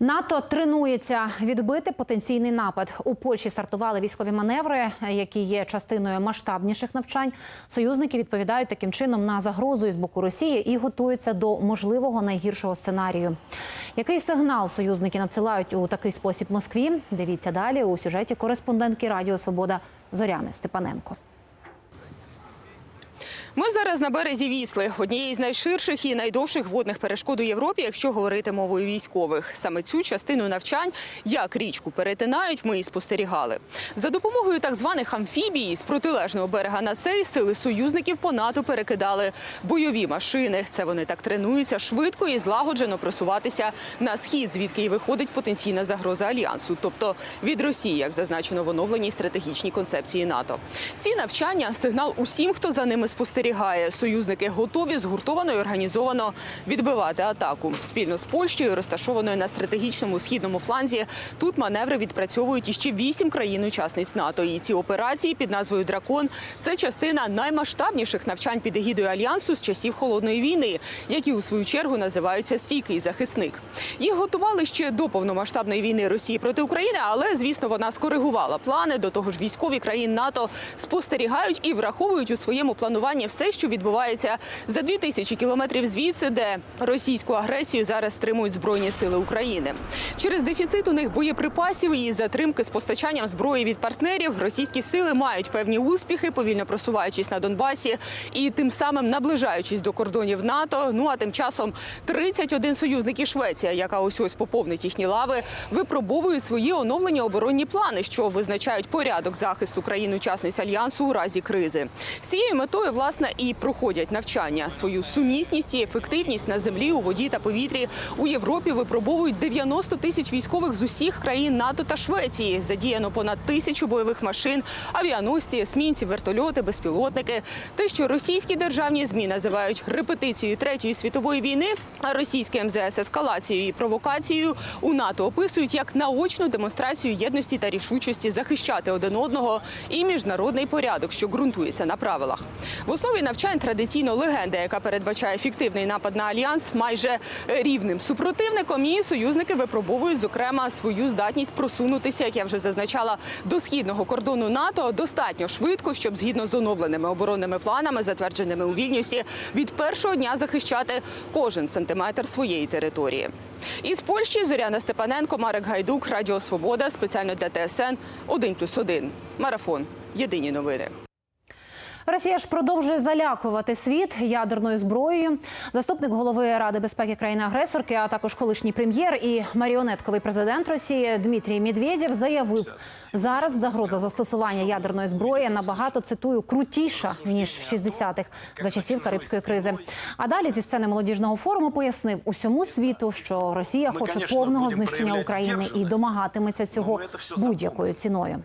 НАТО тренується відбити потенційний напад. У Польщі стартували військові маневри, які є частиною масштабніших навчань. Союзники відповідають таким чином на загрозу із боку Росії і готуються до можливого найгіршого сценарію. Який сигнал союзники надсилають у такий спосіб Москві? Дивіться далі у сюжеті кореспондентки Радіо Свобода Зоряни Степаненко. Ми зараз на березі Вісли, однієї з найширших і найдовших водних перешкод у Європі, якщо говорити мовою військових. Саме цю частину навчань, як річку перетинають, ми і спостерігали. За допомогою так званих амфібій з протилежного берега на цей сили союзників по НАТО перекидали бойові машини. Це вони так тренуються швидко і злагоджено просуватися на схід, звідки і виходить потенційна загроза альянсу, тобто від Росії, як зазначено в оновленій стратегічній концепції НАТО. Ці навчання сигнал усім, хто за ними спостерігає. Союзники готові згуртовано і організовано відбивати атаку спільно з Польщею, розташованою на стратегічному східному фланзі. Тут маневри відпрацьовують іще вісім країн-учасниць НАТО. І ці операції під назвою Дракон це частина наймасштабніших навчань під егідою альянсу з часів холодної війни, які у свою чергу називаються стійкий захисник. Їх готували ще до повномасштабної війни Росії проти України, але звісно вона скоригувала плани. До того ж, військові країн НАТО спостерігають і враховують у своєму плануванні все, що відбувається за дві тисячі кілометрів звідси, де російську агресію зараз стримують збройні сили України. Через дефіцит у них боєприпасів і затримки з постачанням зброї від партнерів російські сили мають певні успіхи, повільно просуваючись на Донбасі і тим самим наближаючись до кордонів НАТО. Ну а тим часом 31 союзник і Швеція, яка ось ось поповнить їхні лави, випробовують свої оновлені оборонні плани, що визначають порядок захисту країн-учасниць альянсу у разі кризи. З цією метою власне і проходять навчання. Свою сумісність і ефективність на землі, у воді та повітрі у Європі випробовують 90 тисяч військових з усіх країн НАТО та Швеції. Задіяно понад тисячу бойових машин, авіаносці, есмінці, вертольоти, безпілотники. Те, що російські державні змі називають репетицією третьої світової війни, а російське МЗС ескалацією і провокацією у НАТО описують як наочну демонстрацію єдності та рішучості захищати один одного і міжнародний порядок, що ґрунтується на правилах. В основі навчань традиційно легенда, яка передбачає фіктивний напад на альянс майже рівним супротивником. І союзники випробовують зокрема свою здатність просунутися, як я вже зазначала, до східного кордону НАТО достатньо швидко, щоб згідно з оновленими оборонними планами, затвердженими у Вільнюсі, від першого дня захищати кожен сантиметр своєї території. Із Польщі Зоряна Степаненко, Марек Гайдук, Радіо Свобода спеціально для ТСН 1+,1. Марафон. Єдині новини. Росія ж продовжує залякувати світ ядерною зброєю. Заступник голови Ради безпеки країни-агресорки, а також колишній прем'єр і маріонетковий президент Росії Дмитрій Медведєв заявив, зараз загроза застосування ядерної зброї набагато цитую крутіша ніж в 60-х за часів Карибської кризи. А далі зі сцени молодіжного форуму пояснив усьому світу, що Росія хоче повного знищення України і домагатиметься цього будь-якою ціною.